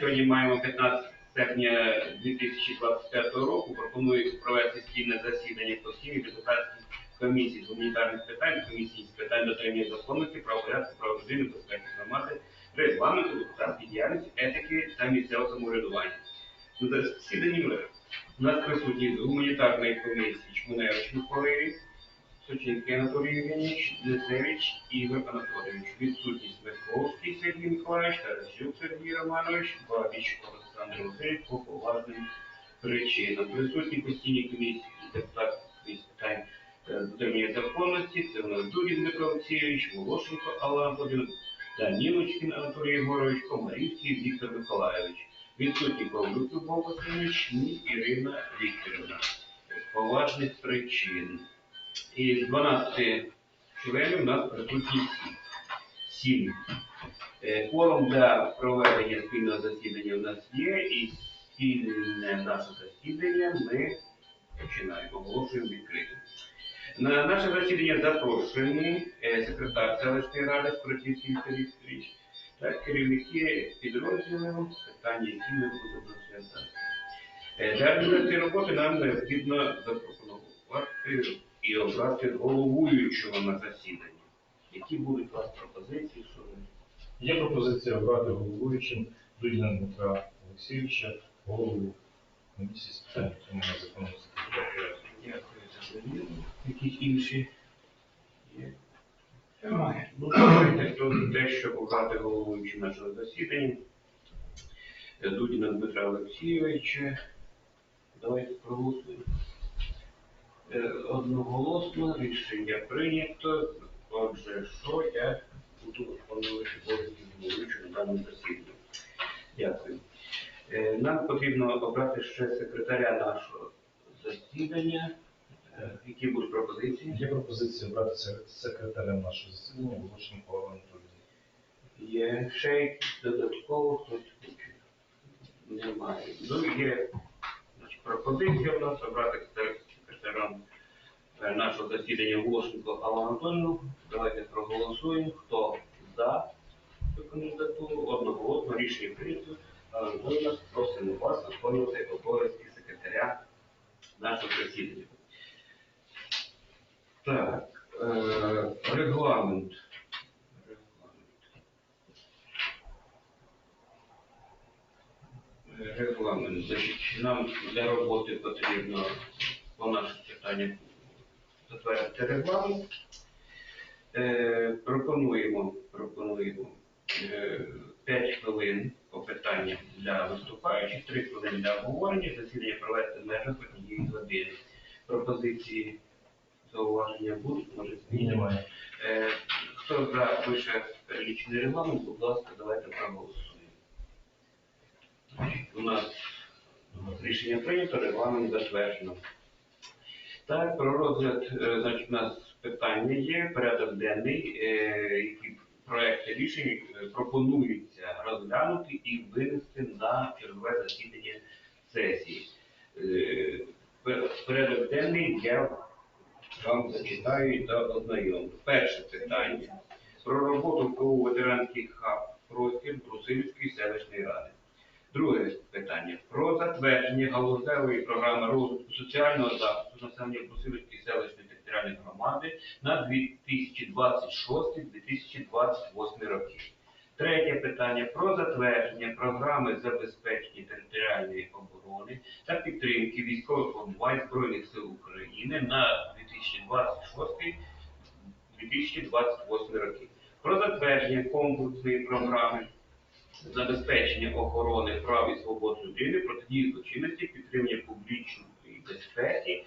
Сьогодні маємо 15 серпня 2025 року. Пропоную провести спільне засідання постійної депутатської комісії з гуманітарних питань, комісії з питань дотримання законності, правопорядку, правовідини, безпеки громади, регламенту, депутатської діяльності, етики та місцевого самоврядування. На засіданні ми у нас присутні з гуманітарної комісії Чмуневич Миколи, Сочинський Анатолій Євгенійович, Десевич Ігор Анатолійович. Відсутність Миховський Сергій Миколаївич, Тарасюк Сергій Романович, Бабіч Олександр Васильович по поважним причинам. Присутні постійні комісії депутатських питань е, дотримання законності. Це у нас Дудін Дмитро Олексійович, Волошенко Алла Анатолійовна, Данілочкін Анатолій Єгорович, Комарівський Віктор Миколаївич. Відсутні Павлюк Любов Васильович Ірина Вікторівна. Поважних причин. Із 12 членів у нас присутні сім. Е, Кворум для проведення спільного засідання у нас є, і спільне наше засідання ми починаємо, оголошуємо відкритим. На наше засідання запрошені е, секретар селищної ради Скоротівський Віктор Вікторович та керівники підрозділів, питання, які ми будемо розглядати. Е, Для роботи нам необхідно запропонувати і обрати головуючого на засіданні. Які будуть у вас пропозиції, Є пропозиція обрати головуючим Дудіна Дмитра Олексійовича, голову комісії з питань. Дякую за довіру. Якісь інші є? Немає. Ну, давайте хто за те, щоб обрати головуючим нашого засідання. Дудіна Дмитра Олексійовича. Давайте проголосуємо. Е, Одноголосно рішення прийнято. Отже, що я буду виконувати головуючого на даному засіданні. Дякую. Е, Нам потрібно обрати ще секретаря нашого засідання. Е, Які будуть пропозиції? Є пропозиція обрати се- секретарем нашого засідання Волошенко Олег Анатолійович. Є ще якісь додатково хтось хоче? Немає. Ну, є значить, пропозиція у нас обрати секретарем нашого засідання Волошенко Алла Анатольовну. Давайте проголосуємо. Хто за цю кандидатуру? Одноголосно рішення прийнято. Анатольовна, просимо вас виконувати обов'язки секретаря нашого засідання. Так, е, регламент. Регламент. Е, Регламент. Значить, нам для роботи потрібно по наших питаннях затвердити регламент. Е, пропонуємо, пропонуємо е, 5 хвилин по питанням для виступаючих, 3 хвилини для обговорення, засідання провести в межах однієї години. Пропозиції зауваження будуть, може немає. Е, Хто за вище перелічений регламент, будь ласка, давайте проголосуємо. У нас рішення прийнято, регламент затверджено. Так, про розгляд, е, значить, у нас питання є, порядок денний, е, які проекти рішень е, пропонується розглянути і винести на чергове засідання сесії. Порядок денний я вам зачитаю та ознайомлю. Перше питання про роботу КУ ветеранський хаб простір Брусилівської селищної ради. Друге питання про затвердження галузевої програми розвитку соціального захисту населення Брусилівської селищної територіальної громади на 2026-2028 роки. Третє питання про затвердження програми забезпечення територіальної оборони та підтримки військових формувань Збройних сил України на 2026-2028 роки. Про затвердження комплексної програми забезпечення охорони прав і свобод людини, протидії злочинності, підтримання публічної безпеки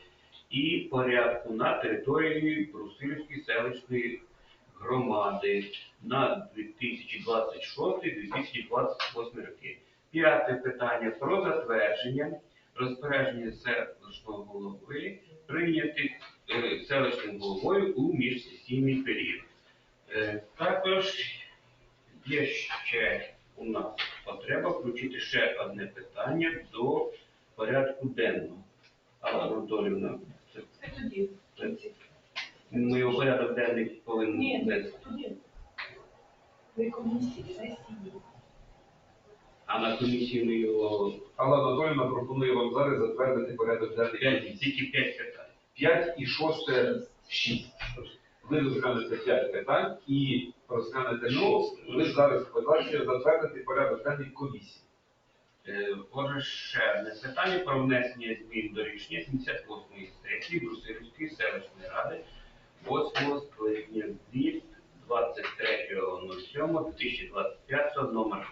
і порядку на території Брусилівської селищної громади на 2026-2028 роки. П'яте питання про затвердження розпорядження селищного голови, прийнятих е, селищним головою у міжсесійний період. Е, також є ще у нас потреба включити ще одне питання до порядку денного. Алла Анатолівна, це Це тоді. це- ми у порядок денний повинні Ні, внести. тоді. Ви комісії, сесії. А на комісії ми його Алла Анатоліївна пропонує вам зараз затвердити порядок денний. п'ять, тільки п'ять питань. 5 і 6 6. Ви розглянете 5 питань і розглянете Ну, 6. Ви зараз подальше затвердити порядок денний комісії. Е, Отже, ще одне питання про внесення змін до рішення 78-ї сесії Брусилівської селищної ради 8 скликання від 23.07.2025 номер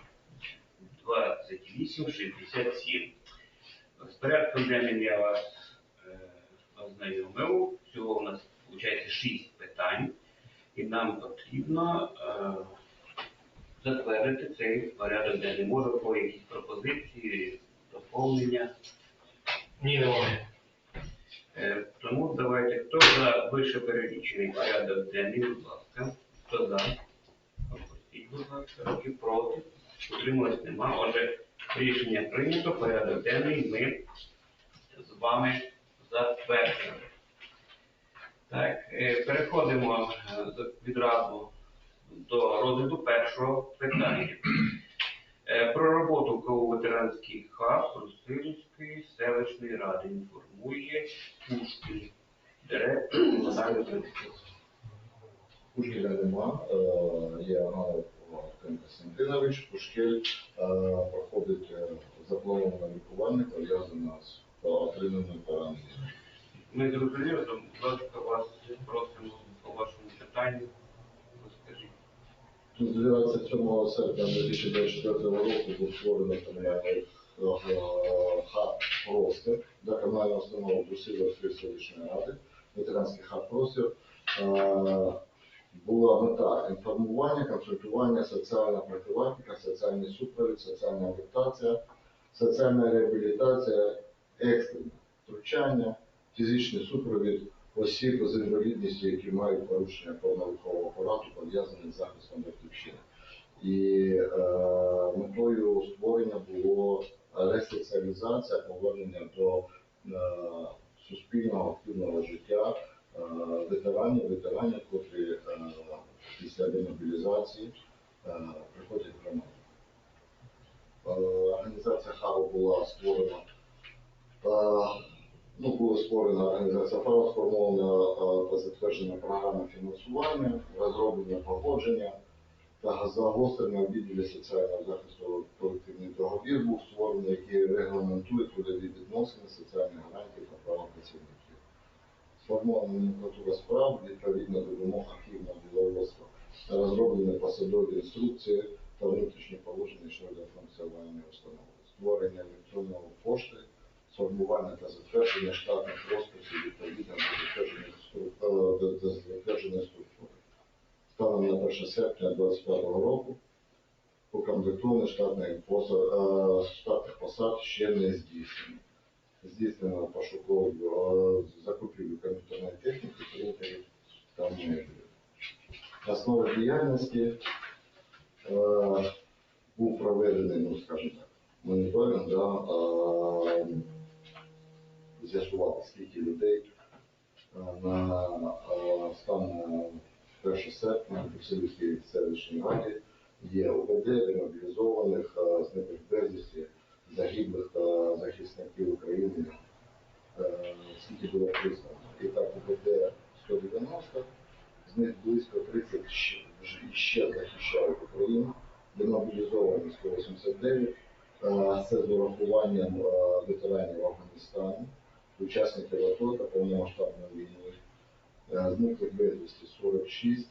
2867. З порядком денним я вас е, ознайомив. Всього у нас виходить 6 питань, і нам потрібно е, затвердити цей порядок денний. Може, по якісь пропозиції, доповнення. Ні, немає. Е, Тому давайте, хто за вище перелічений порядок денний, будь ласка, хто за? Опустіть, будь ласка, руки проти. Утримувалось нема. Отже, рішення прийнято, порядок денний ми з вами затвердили. Так, е, переходимо е, відразу до розгляду першого питання. Е, Про роботу КО ветеранський хаб Русилівської селищної ради інформує Пушкін, директор комунального транспорту. Пушкіля нема, є Ганов Артем Костянтинович. Пушкіль проходить заплановане лікування, пов'язане з отриманим пораненням. Ми зрозуміли, то, будь ласка, вас просимо по вашому питанню. Розкажіть. Тут 27 серпня 2024 року був створений комунальний е, хаб «Простір» для комунальної установи Брусилівської селищної ради, ветеранський хаб «Простір». Е, Була мета інформування, консультування, соціальна профілактика, соціальний супровід, соціальна адаптація, соціальна реабілітація, екстрене втручання, фізичний супровід осіб з інвалідністю, які мають порушення опорно-рухового апарату, пов'язані з захистом батьківщини. І е, метою створення було ресоціалізація, повернення до е, суспільного активного життя е, ветеранів, ветеранів, котрі е, після демобілізації е, приходять в громаду. Е, Організація хабу була створена. е, Ну, була створена організація ФАО, сформована е, та затверджена програма фінансування, розроблення погодження та загострення в відділі соціального захисту колективний договір був створений, який регламентує трудові відносини, соціальні гарантії та права працівників. Сформована номенклатура справ відповідно до вимог архівного діловодства, розроблені посадові інструкції та внутрішні положення щодо функціонування установи, створення електронної пошти, сформування та затвердження штатних розписів відповідно до затверджених струк- е, затвердженої структури. Станом на 1 серпня 2025 року укомплектований штатних посад, е, штатних посад ще не здійснено. Здійснено пошукову е, закупівлю комп'ютерної техніки, принтерів та меблів. Основа діяльності був проведений, ну скажімо так, моніторинг, да, з'ясувати, скільки людей е, на е, стан 1 серпня в Брюсселівській селищній раді є УБД, демобілізованих, е, зниклих безвісті, загиблих е, захисників України, е, скільки було признано. І так УБД 190, з них близько 30 ще, захищають Україну, демобілізовані 189, е, це з урахуванням е, ветеранів Афганістану, учасників АТО та повномасштабної війни. Зниклих безвісті 46,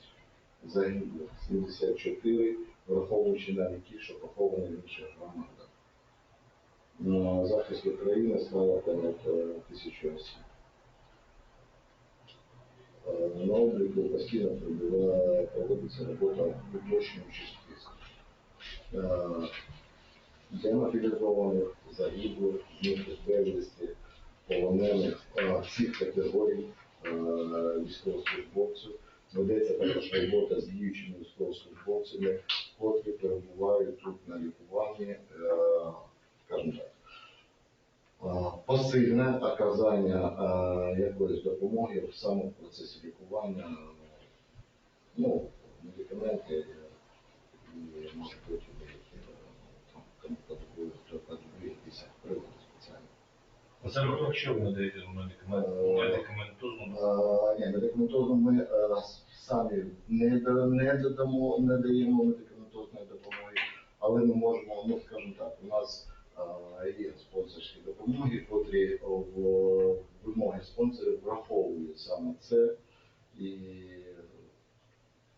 загиблих 74, враховуючи навіть ті, що поховані в інших громадах. На захист України стало понад тисячу осіб. На обліку постійно проводиться робота уточнюючих списків. Е, Демобілізованих, загиблих, зниклих безвісті, полонених е, всіх категорій е, військовослужбовців. Ведеться також робота з діючими військовослужбовцями, котрі перебувають тут на лікуванні, е, скажімо так. е, оказання якоїсь допомоги в процесі лікування, ну, медикаменти може бути деякі е, там, кому потрібно. Рахунок ви надаєте медикамент- медикаментозну? Е, Ні, медикаментозно ми е, самі не, не додамо, не даємо медикаментозної допомоги, але ми можемо, ну скажімо так, у нас е, є спонсорські допомоги, котрі в вимоги спонсорів враховують саме це і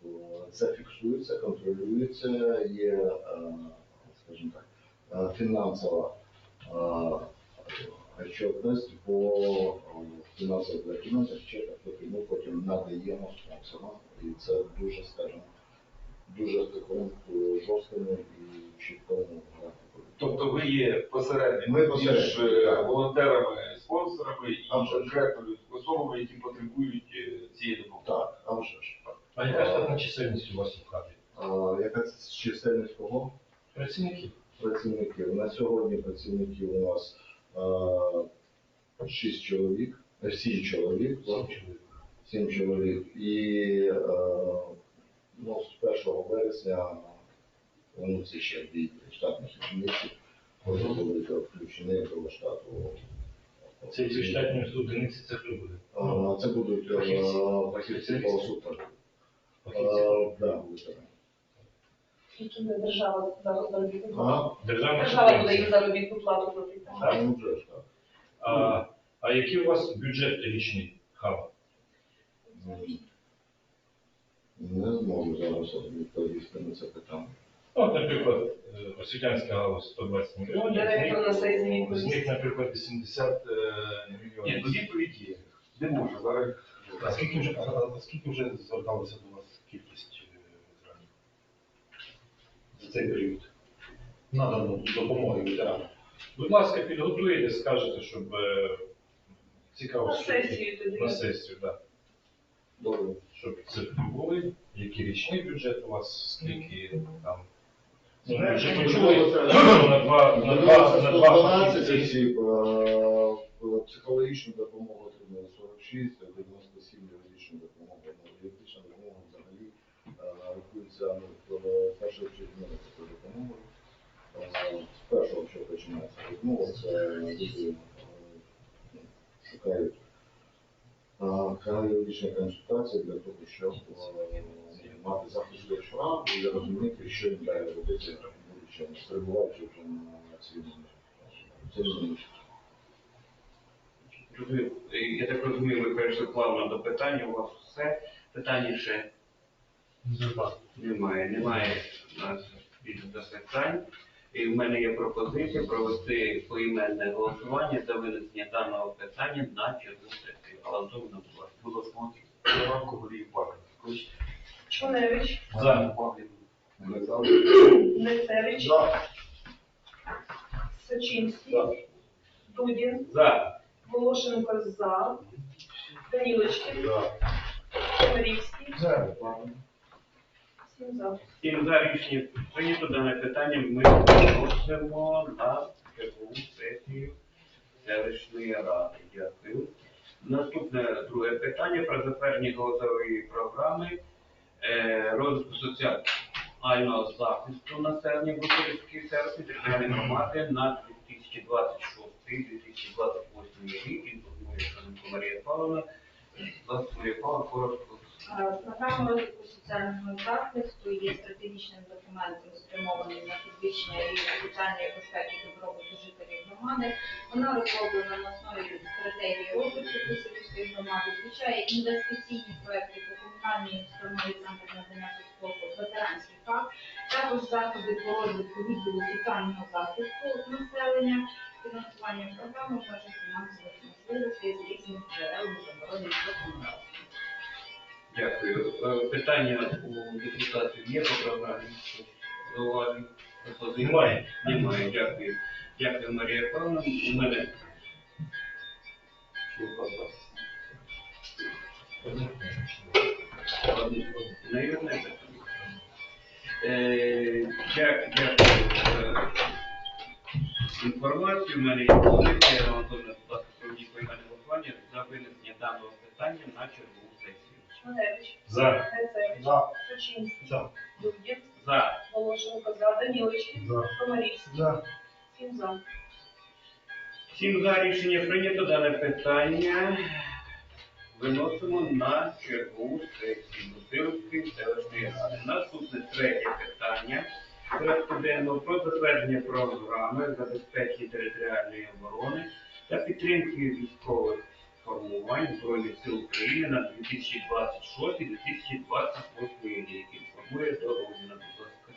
е, це фіксується, контролюється, є, е, скажімо так, е, фінансова отчетність по фінансових документах, чеках, які ми потім надаємо спонсорам. І це дуже, скажімо, дуже такому е, жорсткому і чіткому графіку. Тобто ви є посередником Ми посередники, між е, так. волонтерами, спонсорами і А вже ж. конкретними особами, які потребують е, цієї допомоги. Так, а вже ж. А яка штатна чисельність у вас в хаті? А, яка це чисельність кого? Працівників. Працівників. На сьогодні працівників у нас 7 чоловік. І е, ну, з 1 вересня вони всі ще від штатних одиниці були включені до штату. Це зі штатної одиниці це хто буде? Це будуть е, фахівці по супер. Держава буде їм заробітну плату платити. А ну, який у вас бюджет річний? Не зможу зараз відповісти на це питання. Ну, от, наприклад, е, освітянська галузь 120 мільйонів, з Директор на сесії них, з них, наприклад, 80 е, Ні, мільйонів. відповідь є. Не можу. Зараз А скільки вже, а скільки вже зверталося до вас кількість е, ветеранів за цей період? Надано допомоги ветеранам. Будь ласка, підготуєте, скажете, щоб цікаво, На сесію тоді. на сесію, так. Добре. Щоб цифри були, який річний бюджет у вас, скільки там. Ну, вже почули на два, на два, на два 112 фахівці. осіб, е, психологічну допомогу отримали 46, 97 юридичну допомогу. Ну, Юридична допомога взагалі е, рахується ну, в першою чергою такою допомогою. Е, З першого, що починається це е, ну, шукають юридичні консультації для того, щоб мати захист прав і розуміти, що їм далі робити, будучи перебуваючи вже на цивільному. Розумію. Е, Я так розумію, ви перейшли плавно до питання, у вас все. Питання ще немає. Немає у нас більше запитань. І в мене є пропозиція провести поіменне голосування за винесення даного питання на чергову сесію. Галантовна була. було. Смотрі. Ранку голів плакати. Хоч Чуневич, За. Нецевич, Сачинський, Дудін, За. Волошенко за, Данілочкин, Комарівський, всім за. Всім за рішення прийнято дане питання. Ми виносимо на чергову сесію селищної ради. Дякую. Наступне друге питання про затвердження голосової програми е, розвитку соціального захисту населення Бутирської селищної територіальної громади на 2026-2028 рік. Інформує Марія Павловна. Власне, Марія Павловна коротко. Е, Програма розвитку соціального захисту є стратегічним документом, спрямованим на підвищення рівня соціальної безпеки добробуту жителів громади. Вона розроблена на основі стратегії розвитку Киселівської громади, включає інвестиційні проекти по комунальній установі центр надання соцпослуг ветеранський факт, також заходи по розвитку відділу соціального захисту населення, фінансування програми в межах фінансових можливостей з різних джерел міжнародних законодавств. Дякую. Е, Питання у депутатів є по програмі? Зауважень? Пропозицій? Немає. Немає, дякую. Дякую, Марія Павловна. У мене одне, наверное, питання. Е, дя- Дякую за інформацію. У мене є позиція, Антона, будь ласка, проведіть поіменне голосування за винесення даного питання на чергову За. Нецевич, За. Сачинський, За. Дудін, За. Волошенко за, Данілочкин, За. Комарівський, За. всім за. Всім за рішення прийнято дане питання. Виносимо на чергову сесію Бутилівської селищної ради. Наступне третє питання. Порядку денного про затвердження програми забезпечення територіальної оборони та підтримки військових формувань Збройних сил України на 2026-2028 рік. Будь ласка.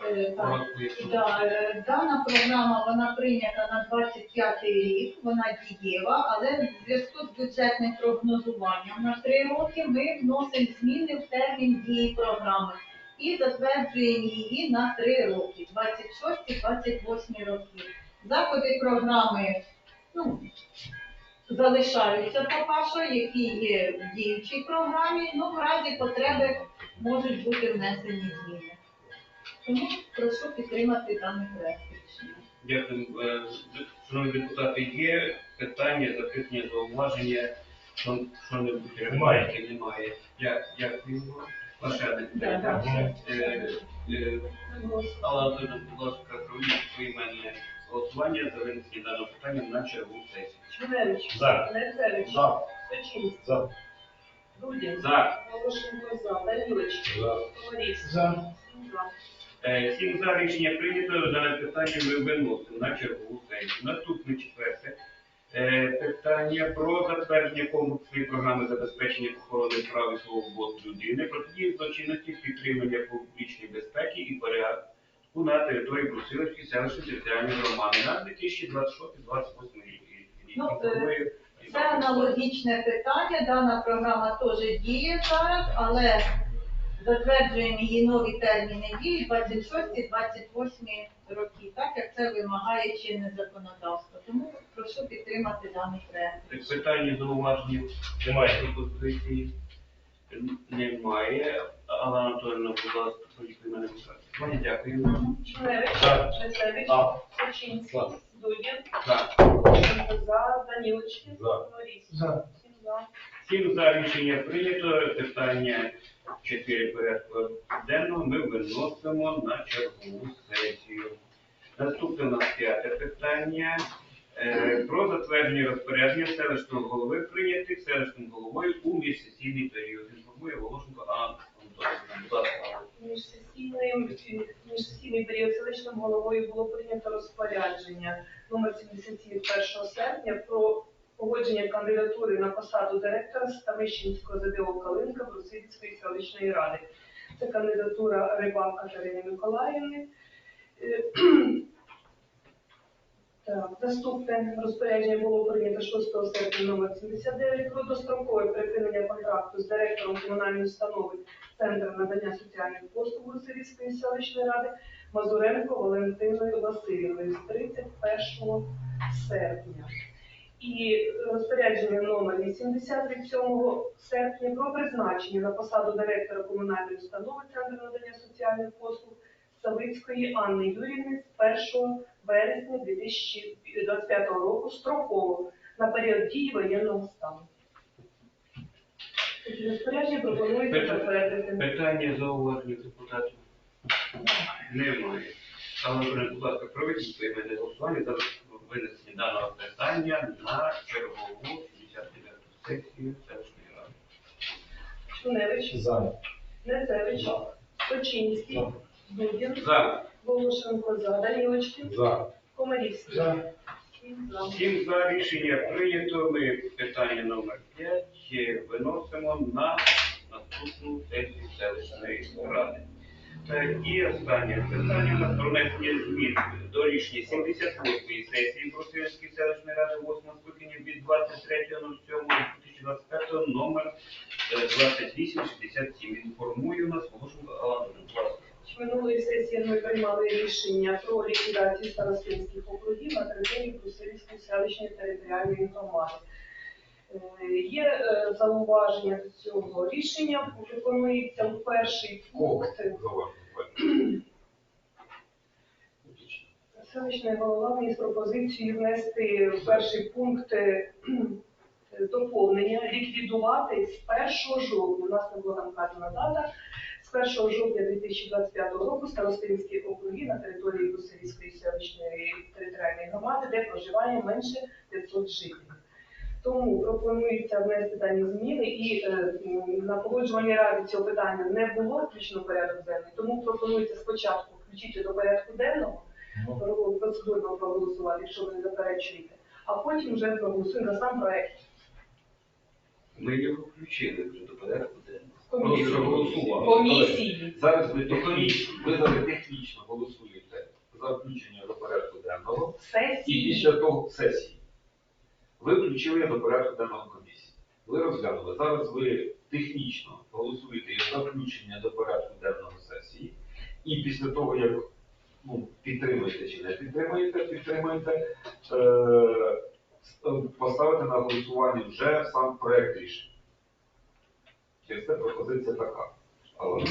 Е, так. Якщо е, дана програма вона прийнята на 25 рік, вона дієва, але в зв'язку з бюджетним прогнозуванням на три роки ми вносимо зміни в термін дії програми і затверджуємо її на три роки, 26-28 роки. Заходи програми ну, залишаються поки що, які є в діючій програмі, ну в разі потреби можуть бути внесені зміни. Тому прошу підтримати даний проект. Дякую. Е, Шановні депутати, є питання, запитання, зауваження, що, не буде Немає. немає. Я, дякую. Е, Алла Анатольовна, будь ласка, проведіть поіменне голосування за винесення даного питання на чергову сесію. Чмелевич, За. Нецевич, За. Сочинський, За. Дудін, За. Волошенко за, Данілович, За. Товаріс, За. Сім за. Е, Всім за рішення прийнято, дане питання ми виносимо на чергову сесію. Наступне четверте. Е, Питання про затвердження комплексної програми забезпечення охорони прав і свобод людини, протидії злочинності, підтримання публічної безпеки і порядку на території Брусилівської селищної територіальної громади на 2026-2028 рік. Ну, е, Це аналогічне питання. Дана програма теж діє зараз, але затверджуємо її нові терміни дії 26-28 роки, так як це вимагає чинне законодавство. Тому прошу підтримати даний проект. Питання зауваження Немає. пропозиції немає. Алла Анатольовна, будь ласка, проведіть мене голосування. Дякую. Нецевич, За. Сочинський, За. Дудін, За. Волошенко за, Данілович, За. Товаріс, За. Сім за. Всім за рішення прийнято. Питання 4 порядку денного ми виносимо на чергову сесію. Наступне у нас п'яте питання. Е, Про затвердження розпорядження селищного голови прийнятих селищним головою у міжсесійний період. Інформує Волошенко Анна Міжсесійний період селищним головою було прийнято розпорядження номер 77 1 серпня про погодження кандидатури на посаду директора Ставищенського ЗДО Калинка Брусилівської селищної ради. Це кандидатура Рибак Катерини Миколаївни. Наступне розпорядження було прийнято 6 серпня номер 79 про дострокове припинення контракту з директором комунальної установи Центр надання соціальних послуг Брусилівської селищної ради Мазуренко Валентиною Васильівною з 31 серпня. І розпорядження номер 80 від 7 серпня про призначення на посаду директора комунальної установи Центр надання соціальних послуг Савицької Анни Юрівни з 1 вересня 2025 року строково на період дії воєнного стану. Розпорядження пропонується Питання- затвердити. Питання зауваження депутатів немає. Але, будь ласка, проведіть поіменне голосування за винесення даного питання на чергову 59 сесію селищної ради. Шуневич, За. Нецевич, Сочинський, Дудін, За. Волошенко за, Данілочки, За. Комарівський. За. Сім за. Всім за рішення прийнято. Ми питання номер 5 виносимо на наступну сесію селищної ради. Е, І останнє питання у нас про змін до рішення 78-ї сесії Брусилівської селищної ради 8 скликання від 23.07.2025 номер е, 2867. Інформую нас, Волошенко Алла Анатолійовна, будь ласка. Минулої сесії приймали рішення про ліквідацію старостинських округів на території Брусилівської селищної територіальної громади. Е, Є е, зауваження до цього рішення. Пропонується в перший пункт селищний голова вніс пропозицію внести в перший пункт е, доповнення, ліквідувати з 1 жовтня, у нас не була там дата, З 1 жовтня 2025 року Старостинські округи на території Брусилівської селищної територіальної громади, де проживає менше 500 жителів. Тому пропонується внести дані зміни і е, на погоджуванні ради цього питання не було включено в порядок денний, тому пропонується спочатку включити до порядку денного, Ну, про- процедурно проголосувати, якщо ви не заперечуєте, а потім вже проголосуємо за сам проект Ми його включили вже до порядку. Комісії. Просто голосували. Комісії. Зараз ви технічно, ви зараз технічно голосуєте за включення до порядку денного і Сесії. після того сесії. Ви включили до порядку денного комісії. Ви розглянули. Зараз ви технічно голосуєте за включення до порядку денного сесії. І після того, як ну, підтримуєте чи не підтримуєте, підтримуєте, е, с- поставити на голосування вже сам проект рішення. Через це пропозиція така. Але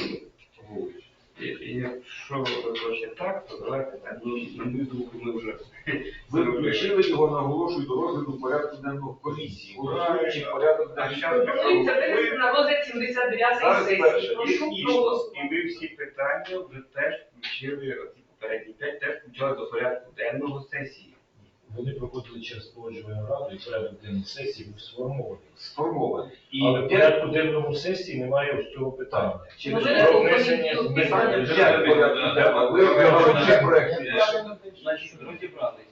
І- і Якщо ви хочете так, то давайте так. Ну, на мою думку, ми вже Ви включили його, наголошую, до розгляду порядку денного комісії. Голосуючи порядок щас ми Пропонується винести на розгляд 79 Зараз сесії. перше, Прошу Технічно, проголосувати. і ви всі питання ви теж включили, оці попередні п'ять теж включали до порядку денного сесії. Вони проходили через погоджувальну раду і порядок денний сесії був сформований. Сформований. І Але в порядку денному сесії немає ось цього питання. Може, Про ви внесення тут змін. питання Вже п'ять ви- порядку денного. Ви розглянули проект рішення. Значить, розібралися.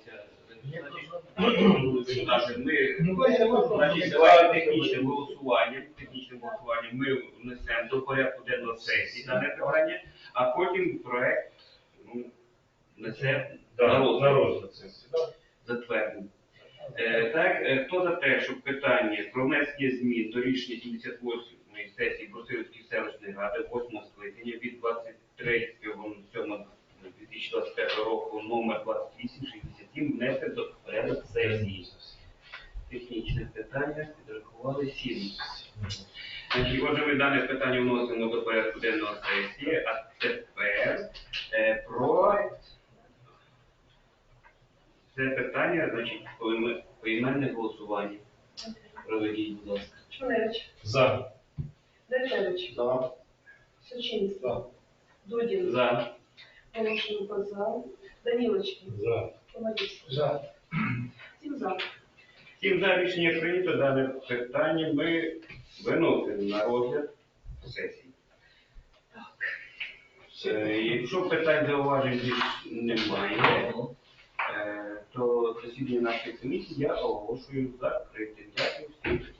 Значить, депутати, ми значить, давайте технічним голосуванням, технічним голосуванням ми внесемо до порядку денного сесії дане питання, а потім проект ну, несе на на розгляд. сесії. Затвердимо. Е, так, е, хто за те, щоб питання про внесення змін до рішення 78-ї сесії Брусилівської селищної ради 8 скликання від 23.07.2025 року номер 2867 внести до порядок сесії. Технічне питання підрахували 7. Отже, ми дане питання вносимо до порядку денного сесії, а тепер е, про це питання, значить, коли ми поіменне голосування. Проведіть, будь ласка. Чмуневич, За. Дечевич, За. Сочинський, За. Дудін, За. Волошенко за, Данілочкин, За. Комарівський. За. Сім за. Всім за рішення прийнято дане питання ми виносимо на розгляд сесії. Е, Якщо питань зауважень більш немає, то засідання нашої комісії я оголошую закритим. Дякую всім.